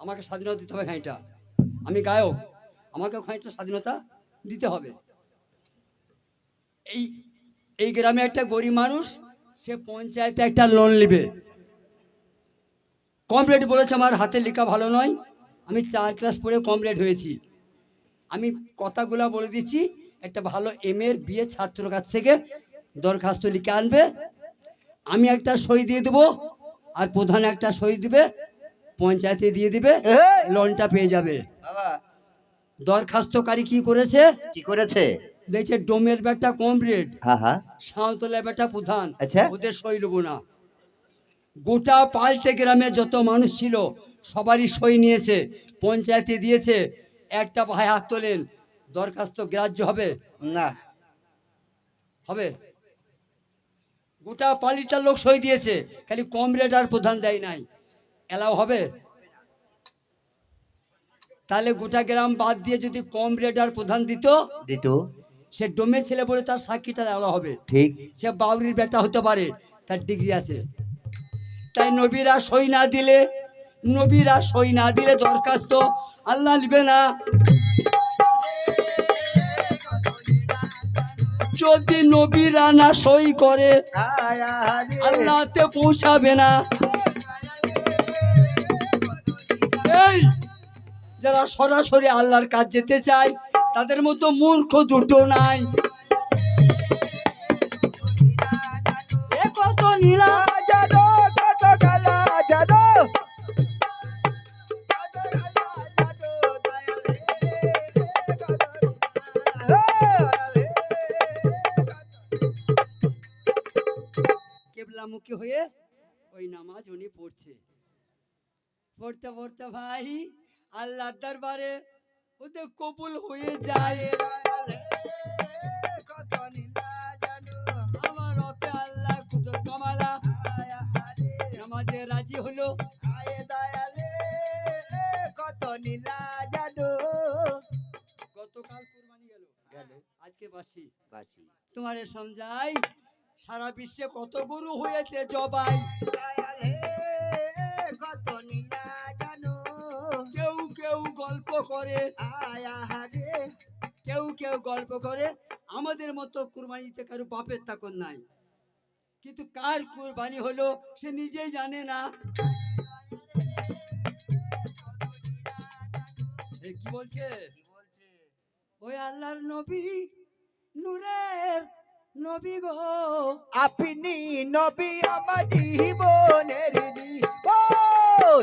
আমাকে স্বাধীনতা দিতে হবে খানিকটা। আমি গায়ক আমাকে খানিকটা স্বাধীনতা দিতে হবে। এই এই গ্রামে একটা গরিব মানুষ, সে পঞ্চায়েতে একটা লোন নেবে। কমরেড বলেছে আমার, হাতের লেখা ভালো নয়। আমি চার ক্লাস পড়ে কমরেড হয়েছি। আমি কথাগুলা বলে দিচ্ছি, একটা ভালো এম এর বিয়ে ছাত্র কাছ থেকে দরখাস্ত লিখে আনবে। আমি একটা সই দিয়ে দেবো, আর প্রধান একটা সই দিবে পঞ্চায়েতে দিয়ে দিবে লোনটা পেয়ে যাবে। দরখাস্তকারী কি করেছে? কি করেছে? দেখছে ডোমের বেটা কমরেড হ্যাঁ হ্যাঁ। সাঁওতলা বেটা প্রধান। আচ্ছা। ওদের সই নেব না। গোটা পাল্টে গ্রামে যত মানুষ ছিল সবারই সই নিয়েছে পঞ্চায়েতে দিয়েছে একটা ভাই হাত তোলেন দরখাস্ত গ্রাহ্য হবে? না। হবে? গোটা পালিটার লোক সই দিয়েছে খালি কমরেড আর প্রধান দেয় নাই। এলাও হবে? তাহলে গোটা গ্রাম বাদ দিয়ে যদি কমরেড আর প্রধান দিত দিত। সে ডোমে ছেলে বলে তার সাক্ষীটা এলাও হবে। ঠিক। সে বাউরির বেটা হতে পারে তার ডিগ্রি আছে। তাই নবীরা সই না দিলে নবীরা সই না দিলে দরখাস্ত আল্লাহ নিবে না। যদি নবীরা না সই করে আল্লাহতে পৌঁছাবে না। যারা সরাসরি আল্লাহর কাজ যেতে চায় তাদের মতো মূর্খ দুটো নাই। কত নীলা। কেবলামুখী হয়ে ওই নামাজ উনি পড়ছে। পড়তে পড়তে ভাই আল্লাহ দরবারে ওদের কবুল হয়ে যায়। আমার আল্লাহ কুদর কামালা। নামাজে রাজি হলো। কত নীলা জানো গতকাল কুরবানি গেল। গেল। আজকে বাসি বাসি তোমারে সমঝাই সারা বিশ্বে কত গরু হয়েছে জবাই। করে। কেউ কেউ গল্প করে, আমাদের মতো কুরবানিতে কারও বাপের থাকুন নাই। কিন্তু কার কুরবানি হলো, সে নিজেই জানে না। কি বলছে? ওই আল্লাহর নবী, নূরের নবী গো। আপনি নবী আমার জীবনের জীবন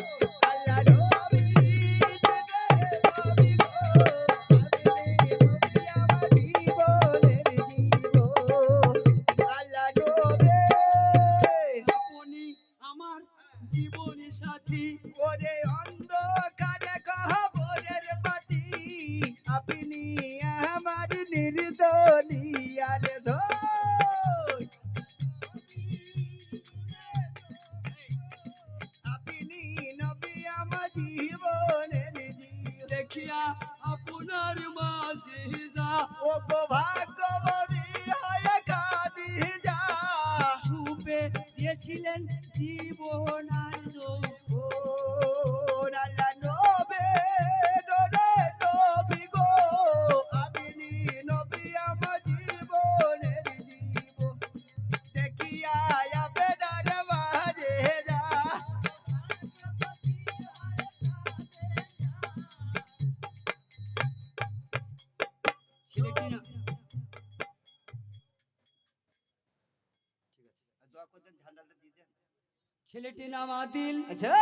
আচ্ছা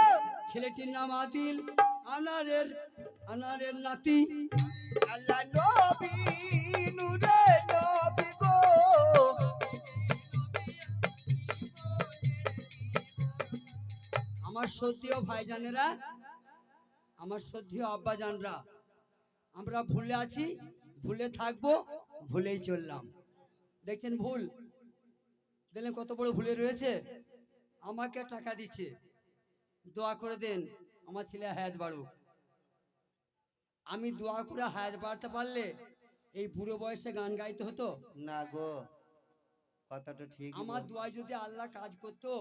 ছেলেটির নাম আদিল আনারের আনারের নাতি। আল্লাহ নবী নূরে নবী গো। আমার সত্যিও ভাইজানেরা আমার সত্যিও আব্বাজানরা আমরা ভুলে আছি ভুলে থাকব ভুলেই চললাম। দেখছেন ভুল? দেখলেন কত বড় ভুলে রয়েছে? আমাকে টাকা দিচ্ছে। দোয়া করে দেন আমার ছেলে হায়াত বাড়ুক। আমি দোয়া করে হায়াত বাড়তে পারলে এই বুড়ো বয়সে গান গাইতে হতো? না গো কথাটা ঠিক আমার দোয়ায় যদি আল্লাহ কাজ করতো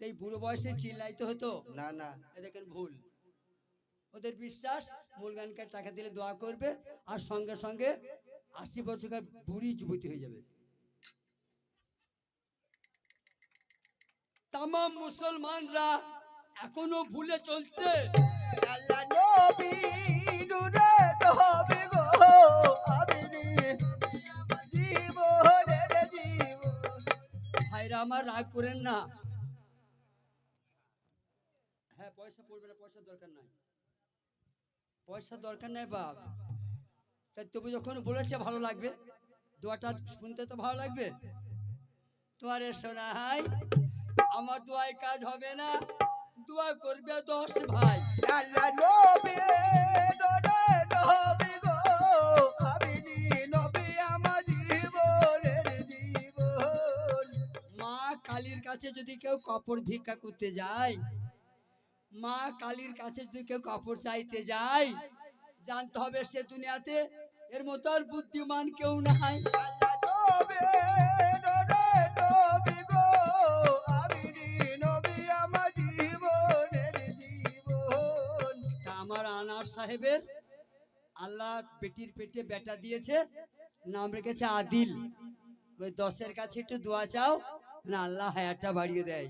তো এই বুড়ো বয়সে চিল্লাইতে হতো? না না। এ দেখেন ভুল। ওদের বিশ্বাস মূলগানকে টাকা দিলে দোয়া করবে আর সঙ্গে সঙ্গে আশি বছরকার বুড়ি যুবতী হয়ে যাবে। তাম মুসলমানরা এখনও ভুলে চলছে। আল্লাহ নবী নূরে গো আমি জীবনের জীবন। ভাইরা আমার রাগ করেন না। হ্যাঁ পয়সা পড়বে না পয়সা দরকার নাই। পয়সা দরকার নাই বাপ। তাই তবু যখন বলেছে ভালো লাগবে। দোয়াটা শুনতে তো ভালো লাগবে। তোমারে শোনাই আমার দোয়ায় কাজ হবে না। দোয়া করবে দশ ভাই। আল্লাহ নবী নবী গো আমি নবী আমার জীবনের জীবন। মা কালীর কাছে যদি কেউ কাপড় ভিক্ষা করতে যায় মা কালীর কাছে যদি কেউ কাপড় চাইতে যায় জানতে হবে সে দুনিয়াতে এর মতো আর বুদ্ধিমান কেউ নাই। আমার আনার সাহেবের আল্লাহ পেটির পেটে বেটা দিয়েছে, নাম রেখেছে আদিল। ওই দশের কাছে একটু দোয়া চাও, না আল্লাহ হায়ারটা বাড়িয়ে দেয়।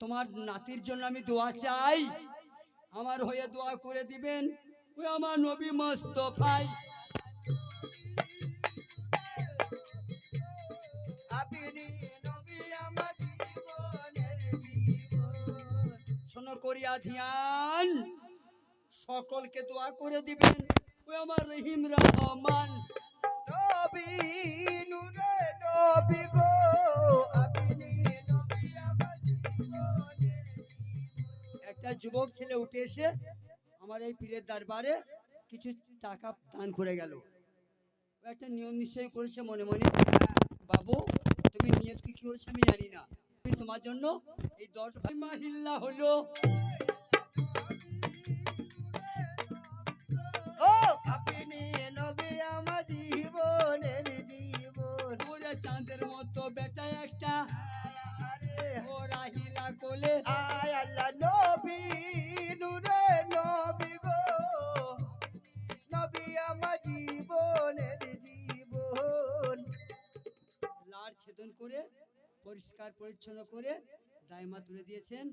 তোমার নাতির জন্য আমি দোয়া চাই। আমার হয়ে দোয়া করে দিবেন। ওই আমার নবী মস্তফাই। করিয়া ধ্যান সকলকে দোয়া করে দিবেন। ওই আমার রহিম রহমান। নবী নূরে নবী গো একটা যুবক ছেলে উঠে এসে আমার এই পীরের দরবারে কিছু টাকা দান করে গেল। একটা নিয়ম নিশ্চয় করেছে মনে মনে। বাবু তুমি নিয়ত কি করেছে আমি জানি না। তোমার জন্য এই দশ ভাই মাহিল্লা হলো। চাঁদের মতো বেটা একটা। ও রাহিলা কোলে। আয় আল্লাহ নবী নূরে পরিষ্কার পরিচ্ছন্ন করে দায়মা তুলে দিয়েছেন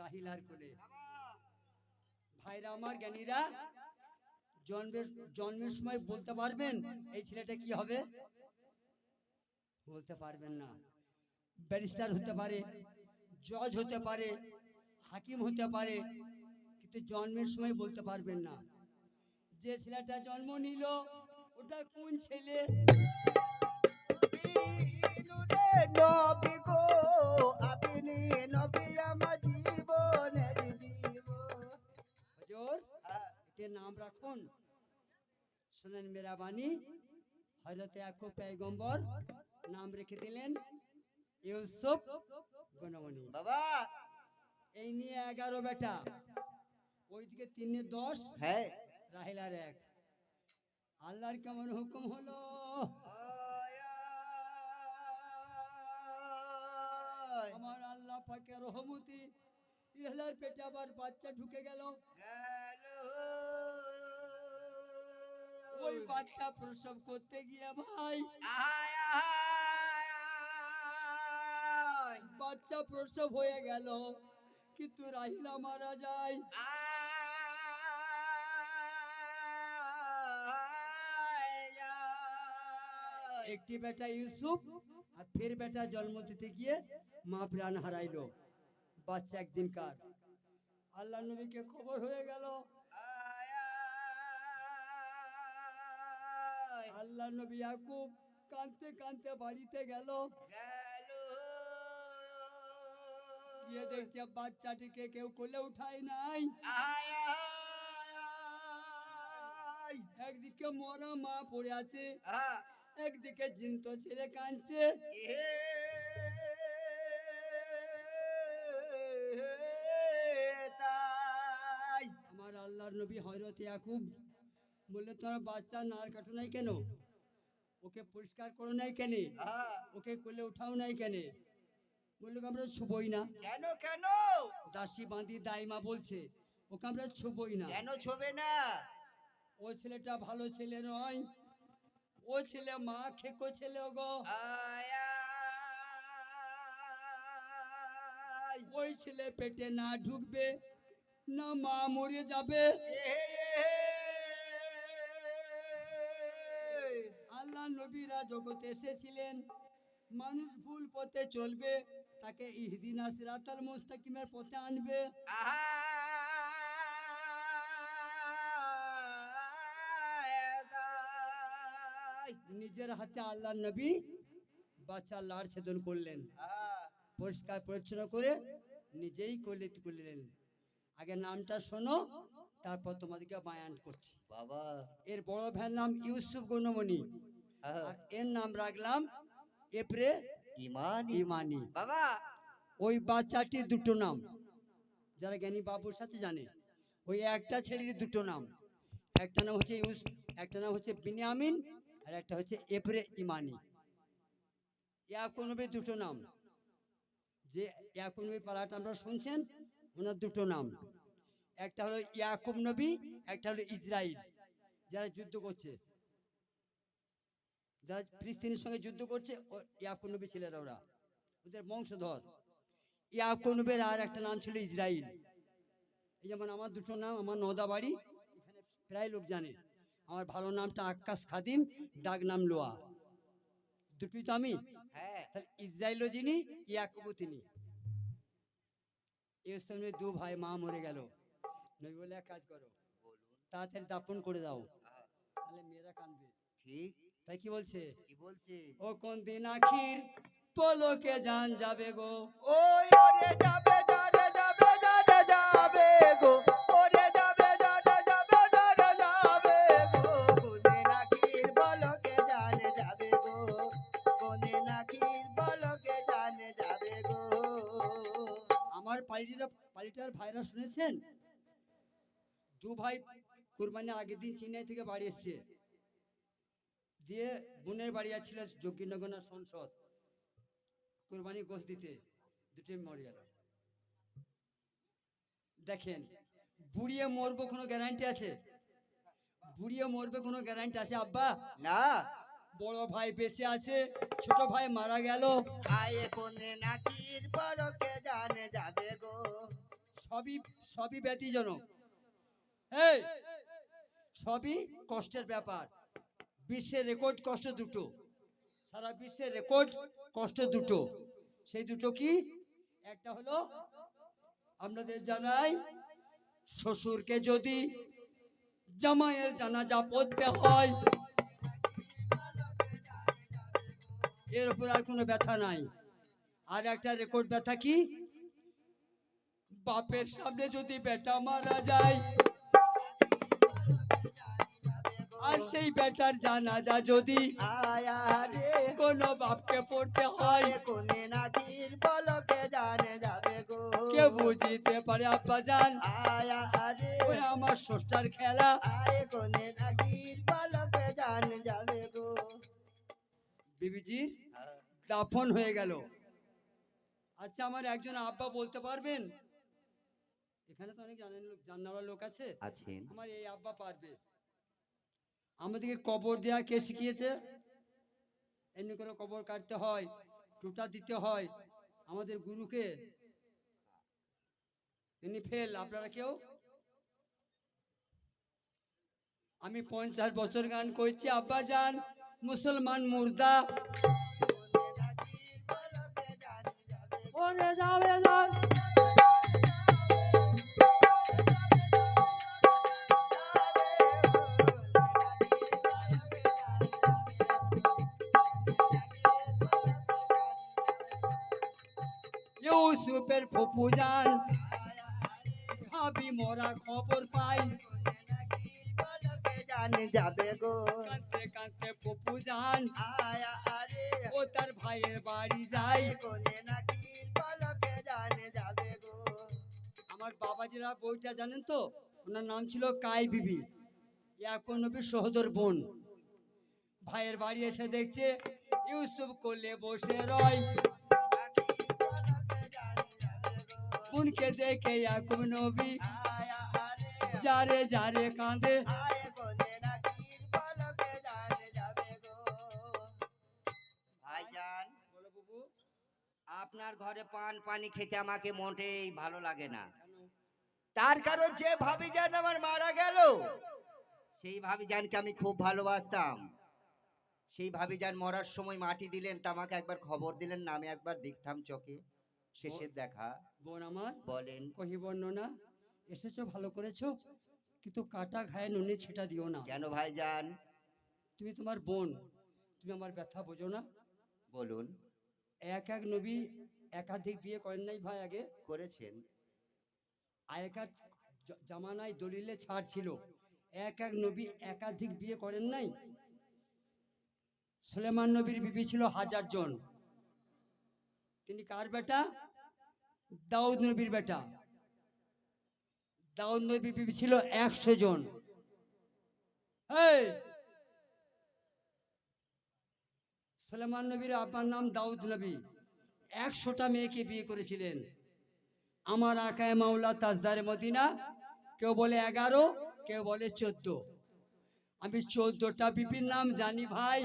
রাহিলার কোলে। ভাইরা আমার জ্ঞানীরা, জন্মের জন্মের সময় বলতে পারবেন এই ছেলেটা কি হবে? বলতে পারবেন না। ব্যারিস্টার হতে পারে, জজ হতে পারে, হাকিম হতে পারে, কিন্তু জন্মের সময় বলতে পারবেন না। যে ছেলেটা জন্ম নিল, ওটা কোন ছেলে? নাম রাখুন। শোনেন মেরা বাণী হজরত ইয়াকুব পয়গম্বর নাম রেখে দিলেন ইউসুফ গণমণি। বাবা! এই নিয়ে এগারো বেটা ওইদিকে তিনে দশ হ্যাঁ। রাহিলার এক। আল্লাহর কেমন হুকুম হলো? আয়, আমার আল্লাহ পাকে রহমতি ইহলার পেটে আবার বাচ্চা ঢুকে গেল। ওই বাচ্চা প্রসব করতে গিয়ে ভাই বাচ্চা প্রসব হয়ে গেল। কিন্তু রাহিলা মারা যায় একটি বেটা ইউসুফ আর ফের বেটা জন্ম দিতে গিয়ে মা প্রাণ হারাইলো বাচ্চা একদিন কার আল্লাহ নবীকে খবর হয়ে গেল। আল্লাহ নবী ইয়াকুব কানতে কানতে বাড়িতে গেল। গিয়ে দেখছে বাচ্চাটিকে কেউ কোলে উঠায় নাই। একদিকে মরা মা পড়ে আছে একদিকে জিন্ত ছেলে কাঁদছে। আমার আল্লাহর নবী হযরত ইয়াকুব বললে তোমার বাচ্চা নার কাটো নাই কেন? ওকে পরিষ্কার করো নাই কেন? ওকে কোলে উঠাও নাই কেন? বলল আমরা ছুবই না। কেন কেন? দাসী বাঁধি দাইমা বলছে ওকে আমরা ছুবই না। কেন ছবে না? ও ছেলেটা ভালো ছেলে নয়। ও ছেলে মা খেকো ছেলে গো। ওই ছেলে পেটে না ঢুকবে না মা মরে যাবে আল্লাহ নবীরা জগতে এসেছিলেন মানুষ ভুল পথে চলবে তাকে ইহদিনা সিরাতাল মুস্তাকিমের পথে আনবে আয়। নিজের হাতে আল্লাহ নবী বাচ্চা লাড় ছেদন করলেন। পরিষ্কার পরিচ্ছন্ন করে নিজেই কলিত করলেন। আগে নামটা শোনো তারপর তোমাদেরকে বায়ান করছি। বাবা। এর বড় ভাইয়ের নাম ইউসুফ গনমণি আহা, আর এর নাম রাখলাম এপ্রে ইমান। ইমানি। বাবা। ওই বাচ্চাটির দুটো নাম। যারা জ্ঞানী বাবুর সাথে জানে ওই একটা ছেলের দুটো নাম। একটা নাম হচ্ছে ইউস একটা নাম হচ্ছে বিনিয়ামিন আর একটা হচ্ছে এপ্রে ইমানি। ইয়াকুব নবীর দুটো নাম। যে ইয়াকুব নবী পালাটা আমরা শুনছেন, ওনার দুটো নাম। একটা হলো ইয়াকুব নবী, একটা হলো ইসরায়েল যারা যুদ্ধ করছে। যারা ফিলিস্তিনের সঙ্গে যুদ্ধ করছে, ও নবী ছেলেরা ওরা, ওদের বংশধর। ইয়াকুব নবীর আর একটা নাম ছিল ইসরাইল। এই যেমন আমার দুটো নাম, আমার নদা বাড়ি এখানে প্রায় লোক জানে। আমার ভালো নামটা আকাশ খাদিম ডাক নাম লোয়া। দুটোই তো আমি। হ্যাঁ। তাহলে ইসরায়েলও যিনি ইয়াকুবও তিনি। সঙ্গে দু ভাই মা মরে গেল। নবী বলে এক কাজ করো। তাড়াতাড়ি দাপন করে দাও। তাহলে মেয়েরা কাঁদবে। ঠিক। তাই কি বলছে? কি বলছে? ও কোন দিন আখির পলকে জান যাবে গো। ওই ওরে যাবে যাবে যাবে যাবে যাবে গো। পালিটা পালিটার ভাইরা শুনেছেন? দু ভাই আগের দিন চেন্নাই থেকে বাড়ি এসছে। দিয়ে বোনের বাড়ি সংসদ। কুরবানি গোস দিতে গেল দেখেন, বুড়িয়ে মরবো কোনো গ্যারান্টি আছে? বুড়িয়ে মরবে কোনো গ্যারান্টি আছে আব্বা? না। বড় ভাই বেঁচে আছে ছোট ভাই মারা গেল। আয়ে কোনে নাকির জানে যাবে গো? সবই সবই ব্যতিজনক। এই সবই কষ্টের ব্যাপার। বিশ্বের রেকর্ড কষ্ট দুটো। সারা বিশ্বের রেকর্ড কষ্ট দুটো। সেই দুটো কি? একটা হলো আপনাদের জানাই শ্বশুরকে যদি জামাইয়ের জানাজা পড়তে হয় এর উপর আর কোনো ব্যথা নাই। আর একটা রেকর্ড ব্যথা কি? বাপের সামনে যদি বেটা মারা যায়, আর সেই বেটার জানাজা যদি কোনো বাপকে পড়তে হয় কে বুঝিতে পারে, আব্বা জান আমার ষষ্ঠার খেলা। বিবিজির দাফন হয়ে গেল। আচ্ছা আমার একজন আব্বা বলতে পারবেন? এখানে তো অনেক জানেন লোক জানার লোক আছে। আছেন। আমার এই আব্বা পারবে। আমাদেরকে কবর দেয়া কে শিখিয়েছে? এমনি করে কবর কাটতে হয় টুটা দিতে হয় আমাদের গুরুকে। ইনি ফেল আপনারা কেউ? আমি পঞ্চাশ বছর গান করছি আব্বা যান। মুসলমান মুর্দা ওরে যাবে যান ইউসুফের ফুপু যান ভাবি মরা খবর পাই জানে যাবে গো। কাঁদতে কাঁদতে ফুপু যান আয়া আরে। ও তার ভাইয়ের বাড়ি যায়। কোনে নাকির বলকে জানে যাবে গো। আমার বাবাজিরা বইটা জানেন তো? ওনার নাম ছিল কাই বিবি। ইয়াকুব নবীর সহোদর বোন। ভাইয়ের বাড়ি এসে দেখছে ইউসুফ কোলে বসে রয়। বোনকে দেখে ইয়াকুব নবী। যারে যারে কাঁদে। আপনার ঘরে পান পানি খেতে আমাকে মোটেই ভালো লাগে না। তার কারণ যে ভাবি যান আমার মারা গেল। সেই ভাবিজানকে আমি খুব ভালোবাসতাম। সেই ভাবি যান মরার সময় মাটি দিলেন তা আমাকে একবার খবর দিলেন না আমি একবার দেখতাম চোখে। শেষের দেখা। বোন আমার বলেন। কহি বর্ণনা এসেছ ভালো করেছ কিন্তু কাটা ঘায়ে নুনে ছিটা দিও না। কেন ভাই যান তুমি তোমার বোন তুমি আমার ব্যথা বোঝো না। বলুন। এক এক নবী একাধিক বিয়ে করেন নাই ভাই আগে? করেছেন। আগেকার জামানায় দলিলে ছাড় ছিল। এক এক নবী একাধিক বিয়ে করেন নাই? সুলেমান নবীর বিবি ছিল হাজার জন। তিনি কার বেটা? দাউদ নবীর বেটা। দাউদ নবীর বিবি ছিল একশো জন। সুলেমান নবীর আব্বার নাম দাউদ নবী। একশোটা মেয়েকে বিয়ে করেছিলেন। আমার আকায় মাওলা তাজদারে মদিনা, কেউ বলে এগারো, কেউ বলে চোদ্দ। আমি চোদ্দটা বিপির নাম জানি ভাই।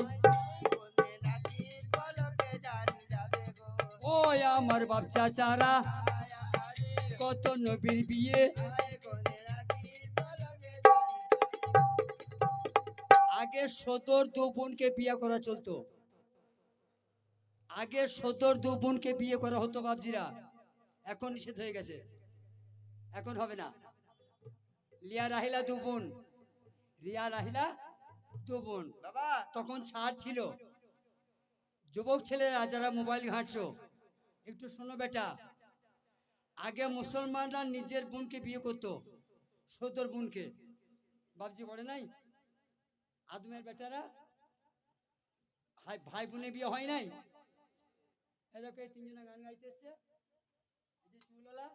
ও আমার বাপ চাচারা, কত নবীর বিয়ে। আগে সদর দু বোনকে বিয়ে করা চলতো। আগে সদর দু বোনকে বিয়ে করা হতো বাবজিরা এখন নিষেধ হয়ে গেছে। এখন হবে না। লিয়া রাহিলা দু বোন। রিয়া রাহিলা দু বোন। বাবা। তখন ছাড় ছিল। যুবক ছেলেরা যারা মোবাইল ঘাঁটছো একটু শোনো বেটা। আগে মুসলমানরা নিজের বোনকে বিয়ে করতো সদর বোনকে। বাবজি বলে নাই? আদমের বেটারা? ভাই ভাই বোনে বিয়ে হয় নাই? এই দেখো এই তিনজনে গান গাইতে এসছে। এই যে চুলওয়ালা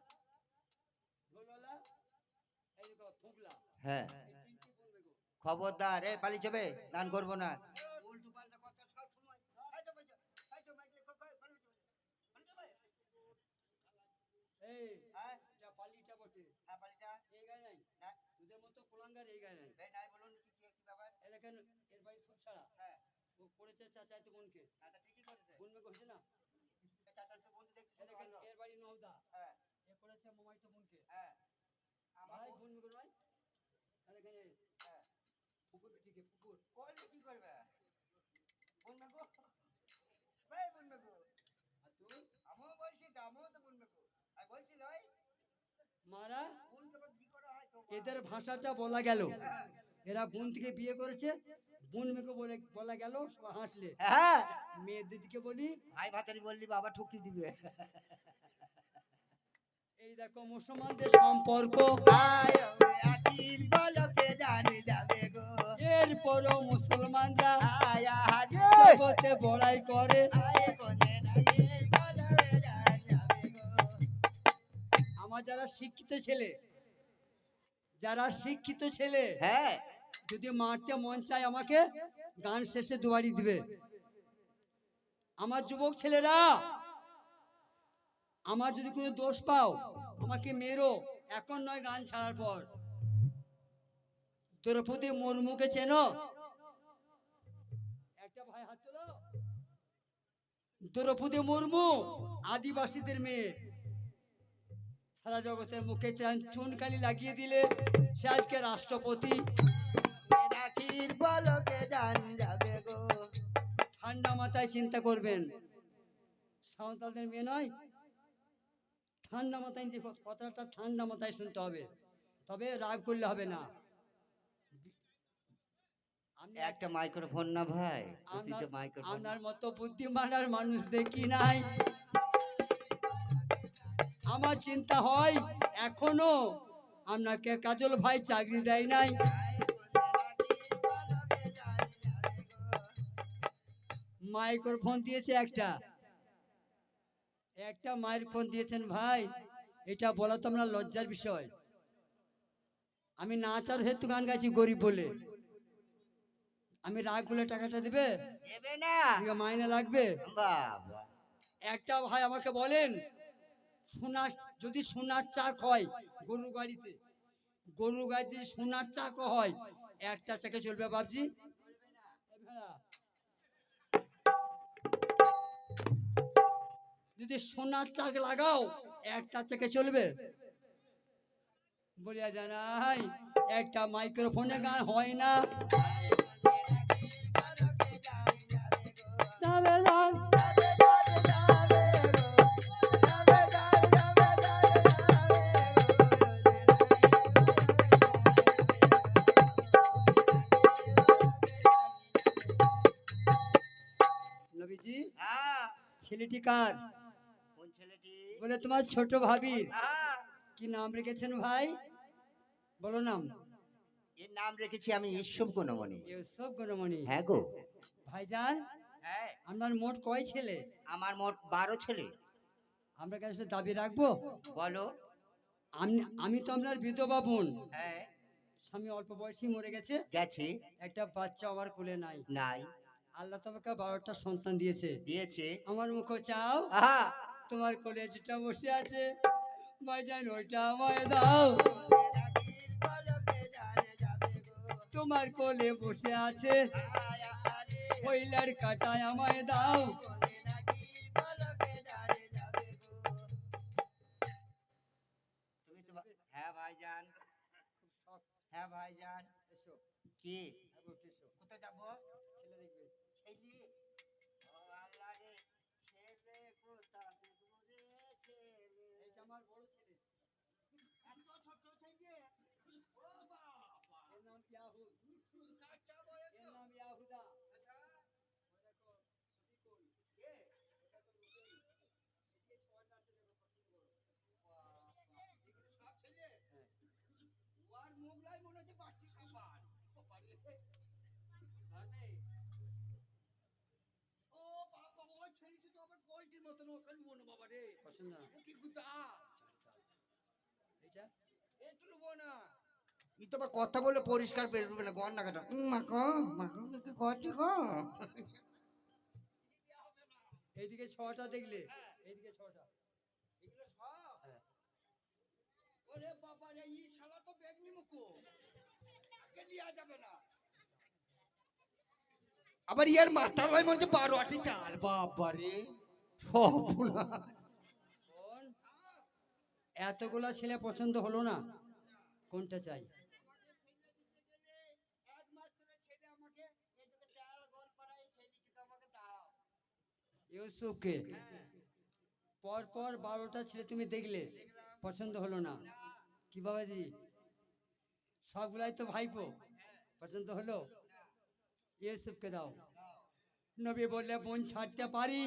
ঢোলওয়ালা এই দেখো ফুকলা হ্যাঁ। এই তিনটি দেখো খবরদার এ পালি চবে গান করব না। উল্টো পাল্টা কথা সব সময় এই চো, এই চো, এই চো, কই, কই, পালি চো, পালি চো এই হ্যাঁ, এটা পালিটা বটে। হ্যাঁ, পালিটা। এই গায়ে নাই। না। তোদের মতো কোলাঙ্গার এই গায়ে নাই। এই নাই বলুন কি কি কি ব্যাপার? এই দেখেন এর বাড়ি ফুরসাড়া হ্যাঁ, ও করেছে চাচাইতে বোনকে। হ্যাঁ, ঠিকই করেছে। বোন মেয়ে হয়েছে না এই চাচার তো বন্ধু দেখছি এই শুধু দেখেন ভালো। এর বাড়ি নওদা হ্যাঁ, এ করেছে মামাইতো বোনকে হ্যাঁ। আমার বোন- বোন মেয়ে নয় এখানে হ্যাঁ। পুকুর পিটিকে পুকুর করলে কি করবে? বোন মেগো? ভাই বোন মেগো। আর তুই আমিও বলছি আমিও তো বোন মেগো। আমি বলছি লয়, মারা বোনকে আবার কি করা হয় তো? এদের ভাষাটা বলা গেল হ্যাঁ, এরা বোন থেকে বিয়ে করেছে বোন মেয়েকে বলে বলা গেল সবাই হাসলে। হ্যাঁ। মেয়েদের দিকে বলি ভাই ভাতারি বললি বাবা ঠুকি দিবে। এই দেখো মুসলমানদের সম্পর্ক। আয় ওরে আকির বলকে জানি যাবে গো। এরপরও মুসলমানরা জগতে বড়াই করে। আমার যারা শিক্ষিত ছেলে যারা শিক্ষিত ছেলে হ্যাঁ। যদি মারতে মন চায় আমাকে, গান শেষে দুয়ারি দিবে। আমার যুবক ছেলেরা, আমার যদি কোনো দোষ পাও, আমাকে মেরো, এখন নয় গান ছাড়ার পর। দ্রৌপদী মুর্মুকে চেনো। একটা ভাই হাত তোলো। দ্রৌপদী মুর্মু, আদিবাসীদের মেয়ে। সারা জগতের মুখে চান- চুনকালি লাগিয়ে দিলে সে আজকে রাষ্ট্রপতি। আকির যাবে গো। ঠান্ডা মাথায় চিন্তা করবেন। সাঁওতালদের মেয়ে নয়। ঠান্ডা মাথায় যে কথাটা ঠান্ডা মাথায় শুনতে হবে। তবে রাগ করলে হবে না। একটা মাইক্রোফোন না ভাই? আপনার- মতো বুদ্ধিমান আর মানুষ দেখি নাই। আমার চিন্তা হয় এখনও আপনাকে কাজল ভাই চাকরি দেয় নাই। মাইক্রোফোন দিয়েছে একটা। একটা মাইক্রোফোন দিয়েছেন ভাই। এটা বলা তো আমরা লজ্জার বিষয়। আমি নাচার হেতু গান গাইছি গরিব বলে। আমি রাগ বলে টাকাটা দেবে? দেবে না। আজকে মাইনে লাগবে? একটা ভাই আমাকে বলেন সোনার, যদি সোনার চাক হয় গরুর গাড়িতে গরু গাড়িতে সোনার চাকও হয়, একটা চাকে চলবে বাবজি যদি সোনার চাক লাগাও, একটা চাকে চলবে? বলিয়া জানাই একটা মাইক্রোফোনে গান হয় না। ছেলেটি কার? কোন ছেলেটি? বলে তোমার ছোট ভাবি। কি নাম রেখেছেন ভাই? বলো নাম। এর নাম রেখেছি আমি ঈশ্বর গুণমণি। ইউসুফ গুণমণি। হ্যাঁ গো। ভাইজান হ্যাঁ। আপনার মোট কয় ছেলে? আমার মোট বারো ছেলে। আমরা কাছে দাবি রাখব? বলো। আমি আমি তো আপনার বিধবা বোন। হ্যাঁ। স্বামী অল্প বয়সী মরে গেছে। গেছে। একটা বাচ্চা আমার কোলে নাই। নাই। আল্লাহ তোমাকে বারোটা সন্তান দিয়েছে। দিয়েছে। আমার মুখ চাও? তোমার কোলে যেটা বসে আছে ভাইজান ওইটা আমায় দাও। তোমার কোলে বসে আছে ওই লড়কাটায় আমায় দাও। হ্যাঁ ভাইজান। হ্যাঁ ভাইজান। কি কোথায় যাব ছেলে ও আল্লাহ রে ছেলে কোথা দেখব রে ছেলে এইটা আমার বড় ছেলে এত ছোট ছেলে ও বাবা এর নাম ইয়াহুদ। কাঁচা বয়স এর নাম ইয়াহুদা আচ্ছা কে এগুলো সব ছেলে? ওর মুগলাই মনে হচ্ছে বাড়তি সাবান বাবারে। মানে, ও বাবা ওই ছেলেটি তো আবার পোল্ট্রির মতন ওখানে বোন বাবা রে। পছন্দ? কি গুতা। এটা একটু নেব না। ই তো আবার কথা বলে পরিষ্কার বেরোবে না গন্না কাটা। মাকো মাকো কি করছি গো? এইদিকে ছটা দেখলে এইদিকে ছটা। এগুলো সব? হ্যাঁ। ওরে বাবা রে ই শালা তো বেগনি মুখো আগে লিয়া যাবে না। আবার ইয়ার মাথা লয় মনে হচ্ছে বারো আটি চাল বাবা রে সব এতগুলা ছেলে পছন্দ হলো না? কোনটা চাই একমাত্র ছেলে আমাকে এদিকে চাল গোল পাড়ায় ছেলেটিকে আমাকে দাও ইউসুফকে। পর পর বারোটা ছেলে তুমি দেখলে, পছন্দ হলো না। কি বাবাজি? সবগুলাই তো ভাইপো। পছন্দ হলো? ইউসুফকে দাও। নবী বললে, বোন, ছাড়তে পারি?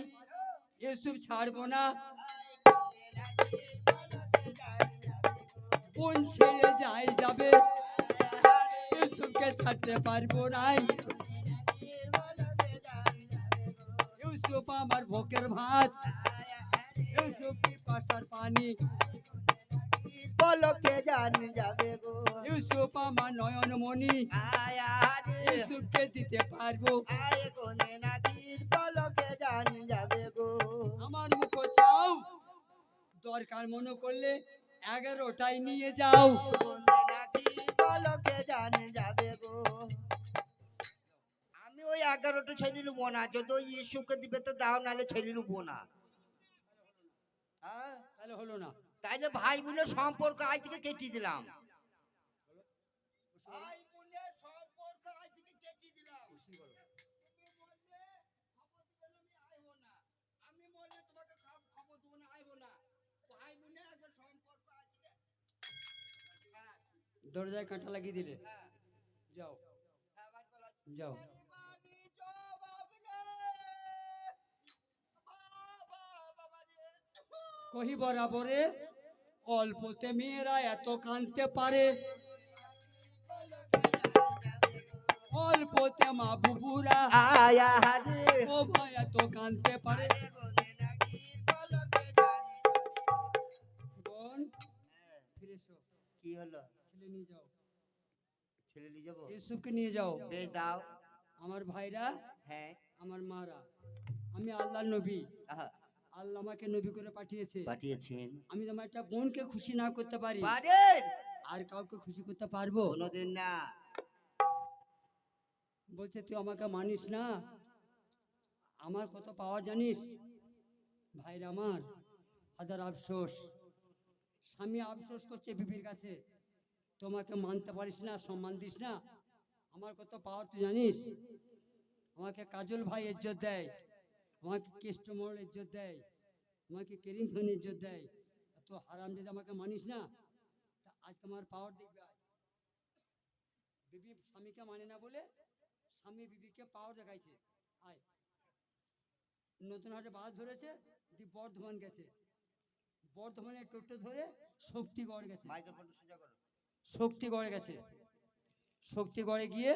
ইউসুফ, ছাড়বো না? বোন, ছেড়ে যাই যাবে। ইউসুফকে ছাড়তে পারব নাই। ইউসুফ আমার ভোকের ভাত। ইউসুফ পাশার পানি। পলকে জান যাবে গো? ইউসুফ আমার নয়ন রে। ইউসুফকে দিতে পারব? পলকে জান যাবে গো? আমার মুখ চাও। দরকার মনে করলে এগারোটাই নিয়ে যাও। পলকে জান যাবে গো? ওই এগারোটা ছেলে না যদি ওই ইস্যুকে দিবে তো দাও নাহলে ছেলে নেব না। হ্যাঁ তাহলে হলো না। তাইলে ভাই বোনের সম্পর্ক আজ থেকে কেটে দিলাম। ভাই বোনের সম্পর্ক আজ থেকে কেটে দিলাম। খুশি বলো। তুমি বললে খবর দিবে না আমি আইবো না। আমি বললে তোমাকে খবর দেবো না আইবো না। ভাই বোনের একটা সম্পর্ক আজ থেকে হ্যাঁ। দরজায় কাঁটা লাগিয়ে দিলে। হ্যাঁ। যাও। যাও বাড়ি জবাব রে বাবা বাবা রে কহি বরাবরে অল্পতে মেয়েরা এত কাঁদতে পারে। অল্পতে মা বুবুরা ও ভাই এত কাঁদতে পারে। বোন কি হলো? ছেলে নিয়ে যাও। ছেলে নিয়ে যাব? ইউসুফকে নিয়ে যাও। বেশ দাও। আমার ভাইরা হ্যাঁ। আমার মারা। আমি আল্লাহ নবী। আল্লাহ আমাকে নবী করে পাঠিয়েছে। পাঠিয়েছেন। আমি তোমার একটা বোনকে খুশি না করতে পারি। পারেন। আর কাউকে খুশি করতে পারব? কোনোদিন না। বলছে তুই আমাকে মানিস না? আমার কত পাওয়ার জানিস? ভাইরা আমার হাজার আফসোস। স্বামী আফসোস করছে বিবির কাছে। তোমাকে মানতে পারিস না সম্মান দিস না। আমার কত পাওয়ার তুই জানিস? আমাকে কাজল ভাই ইজ্জত দেয়। আমাকে কেষ্টমল ইজ্জত দেয়। আমাকে কেরিম খান ইজ্জত দেয়। এত হারাম যদি আমাকে মানিস না। তা আজকে আমার পাওয়ার দেখবে। বিবি স্বামীকে মানে না বলে স্বামী বিবিকে পাওয়ার দেখাইছে। আয়। নতুন হাটে বাস ধরেছে দি বর্ধমান গেছে। বর্ধমানের টোটো ধরে শক্তিগড় গেছে। শক্তিগড়ে গেছে। শক্তিগড়ে গিয়ে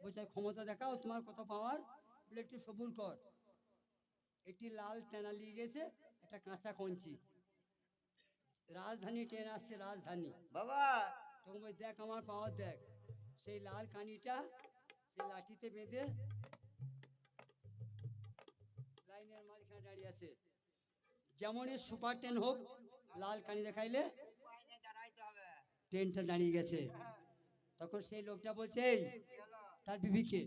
বলছে ক্ষমতা দেখাও তোমার কত পাওয়ার বলে একটু সবুর কর। একটি লাল টেনা লিয়ে গেছে একটা কাঁচা কঞ্চি। রাজধানী ট্রেন আসছে রাজধানী। বাবা! তখন দেখ আমার পাওয়ার দেখ। সেই লাল কানিটা সেই লাঠিতে বেঁধে লাইনের মাঝখানে দাঁড়িয়ে আছে। যেমনই সুপার ট্রেন হোক লাল কানি দেখাইলে ট্রেনটা দাঁড়িয়ে গেছে। তখন সেই লোকটা বলছে তার বিবিকে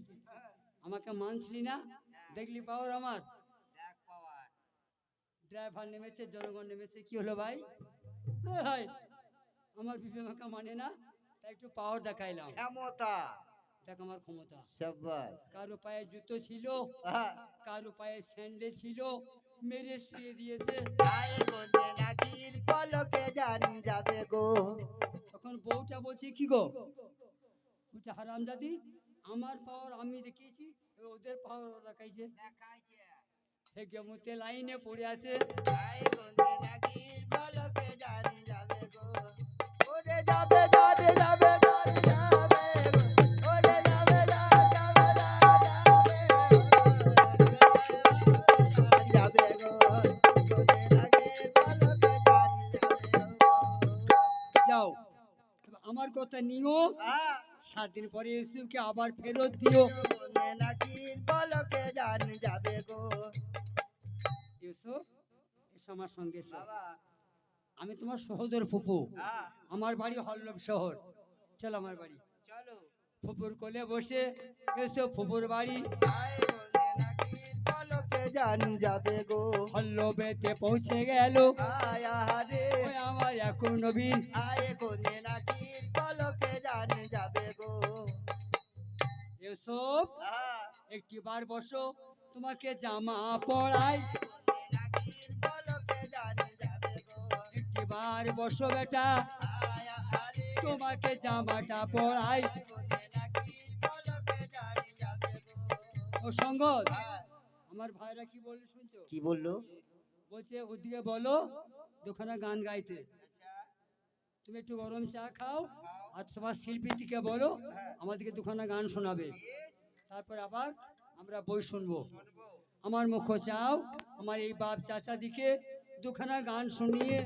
আমাকে মানছিলি না? দেখলি পাওয়ার আমার? ড্রাইভার নেমেছে জনগণ নেমেছে কি হলো ভাই? ভাই আমার বিবি আমাকে মানে না তাই একটু পাওয়ার দেখাইলাম। ক্ষমতা। দেখ আমার ক্ষমতা। কারও পায়ে জুতো ছিল কারও পায়ে স্যান্ডেল ছিল মেরে শুয়ে দিয়েছে। পলকে জান যাবে গো। তখন বউটা বলছে কি গো? বলছে হারাম দাদি আমার পাওয়ার আমি দেখিয়েছি ওদের পাওয়ার দেখাইছে। দেখাইছে। হেগে লাইনে পড়ে আছে। যাবে যাবে যাবে যাও আমার কথা নিও। আহা সাত দিন পরে এসে আবার ফেরত দিও। নাকির পলকে জান যাবে গো। এসো আমার সঙ্গে আমি তোমার সহোদর ফুপু। আমার বাড়ি হল্লভ শহর। চলো আমার বাড়ি। চলো। ফুপুর কোলে বসে এসো ফুপুর বাড়ি। জান যাবে গো। হল্লবেতে পৌঁছে গেল। আমার এখন নবীন। আয় কোনে নাকির পলকে জান যাবে গো। এসো আহ, একটি বার বসো তোমাকে জামা পড়াই। একটি বার বসো বেটা তোমাকে জামাটা পড়াই ও সঙ্গত আমার ভাইরা কি বলল শুনছো কি বলল বলছে ওদিকে বলো দুখানা গান গাইতে তুমি একটু গরম চা খাও। আর তোমার শিল্পীটিকে বলো হ্যাঁ। আমাদেরকে দুখানা গান শোনাবে তারপর আবার আমরা বই শুনব। আমার মুখ চাও আমার এই বাপ চাচা দিকে দুখানা গান শুনিয়ে